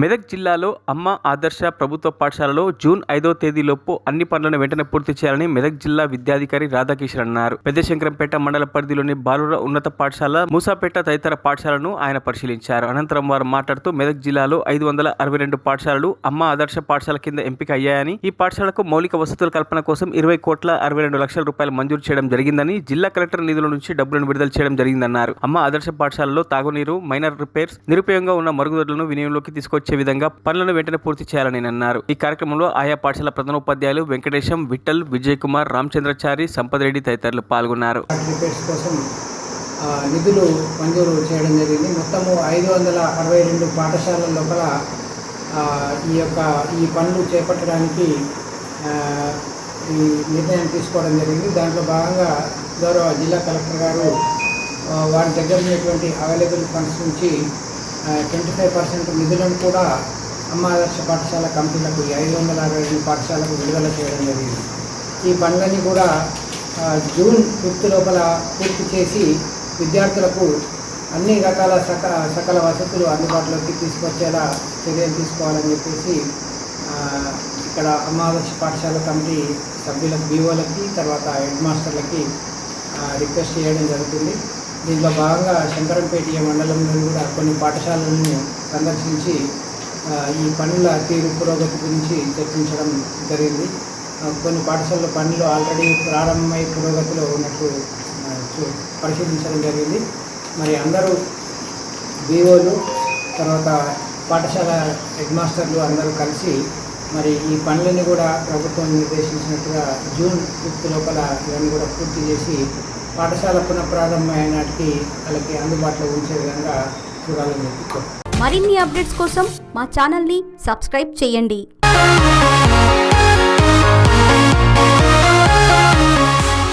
మెదక్ జిల్లాలో అమ్మ ఆదర్శ ప్రభుత్వ పాఠశాలలో జూన్ ఐదో తేదీలోపు అన్ని పనులను వెంటనే పూర్తి చేయాలని మెదక్ జిల్లా విద్యాధికారి రాధాకిషన్ అన్నారు. పెద్దశంకరంపేట మండల పరిధిలోని బాలుర ఉన్నత పాఠశాల మూసాపేట తదితర పాఠశాలను ఆయన పరిశీలించారు. అనంతరం వారు మాట్లాడుతూ మెదక్ జిల్లాలో ఐదు వందల అరవై రెండు పాఠశాలలు అమ్మ ఆదర్శ పాఠశాల కింద ఎంపిక అయ్యాయని ఈ పాఠశాలకు మౌలిక వసతుల కల్పన కోసం ఇరవై కోట్ల అరవై రెండు లక్షల రూపాయలు మంజూరు చేయడం జరిగిందని జిల్లా కలెక్టర్ నిధుల నుంచి డబ్బులను విడుదల చేయడం జరిగిందన్నారు. అమ్మ ఆదర్శ పాఠశాలలో తాగునీరు మైనర్ రిపేర్స్ నిరుపయోగంగా ఉన్న మరుగుదొడ్లను వినియోగంలోకి తీసుకొచ్చి వచ్చే విధంగా పనులను వెంటనే పూర్తి చేయాలని అన్నారు. ఈ కార్యక్రమంలో ఆయా పాఠశాల ప్రధానోపాధ్యాయులు వెంకటేశం విఠల్ విజయ్ కుమార్ రామచంద్రచారి సంపదరెడ్డి తదితరులు పాల్గొన్నారు. కోసం నిధులు మంజూరు చేయడం జరిగింది. మొత్తము ఐదు వందల అరవై రెండు పాఠశాలల లోపల ఈ యొక్క ఈ పనులు చేపట్టడానికి ఈ నిర్ణయం తీసుకోవడం జరిగింది. దాంట్లో భాగంగా గౌరవ జిల్లా కలెక్టర్ గారు వారి దగ్గర ఉన్నటువంటి అవైలబుల్ ఫండ్స్ నుంచి ట్వంటీ ఫైవ్ పర్సెంట్ నిధులను కూడా అమ్మ ఆదర్శ పాఠశాల కమిటీలకు ఈ ఐదు వందల అరవై ఐదు పాఠశాలకు విడుదల చేయడం జరిగింది. ఈ పనులన్నీ కూడా జూన్ ఫిఫ్త్ లోపల పూర్తి చేసి విద్యార్థులకు అన్ని రకాల సక సకల వసతులు అందుబాటులోకి తీసుకొచ్చేలా చర్యలు తీసుకోవాలని చెప్పేసి ఇక్కడ అమ్మాదర్శ పాఠశాల కమిటీ సభ్యులకు బీఓలకి తర్వాత హెడ్ మాస్టర్లకి రిక్వెస్ట్ చేయడం జరుగుతుంది. దీంట్లో భాగంగా శంకరంపేట మండలంలో కూడా కొన్ని పాఠశాలలను సందర్శించి ఈ పనుల తీరు పురోగతి గురించి చర్చించడం జరిగింది. కొన్ని పాఠశాలల పనులు ఆల్రెడీ ప్రారంభమై పురోగతిలో ఉన్నట్లు పరిశీలించడం జరిగింది. మరి అందరూ బీఓలు తర్వాత పాఠశాల హెడ్ మాస్టర్లు అందరూ కలిసి మరి ఈ పనులని కూడా ప్రభుత్వం నిర్దేశించినట్టుగా జూన్ ఫిఫ్త్ లోపల ఇవన్నీ కూడా పూర్తి చేసి పాఠశాల పునఃప్రారంభమైన నాటికి వాళ్ళకి అందుబాటులో ఉంచే విధంగా చూడాలని మరిన్ని అప్డేట్స్ కోసం మా ఛానల్ని సబ్స్క్రైబ్ చేయండి.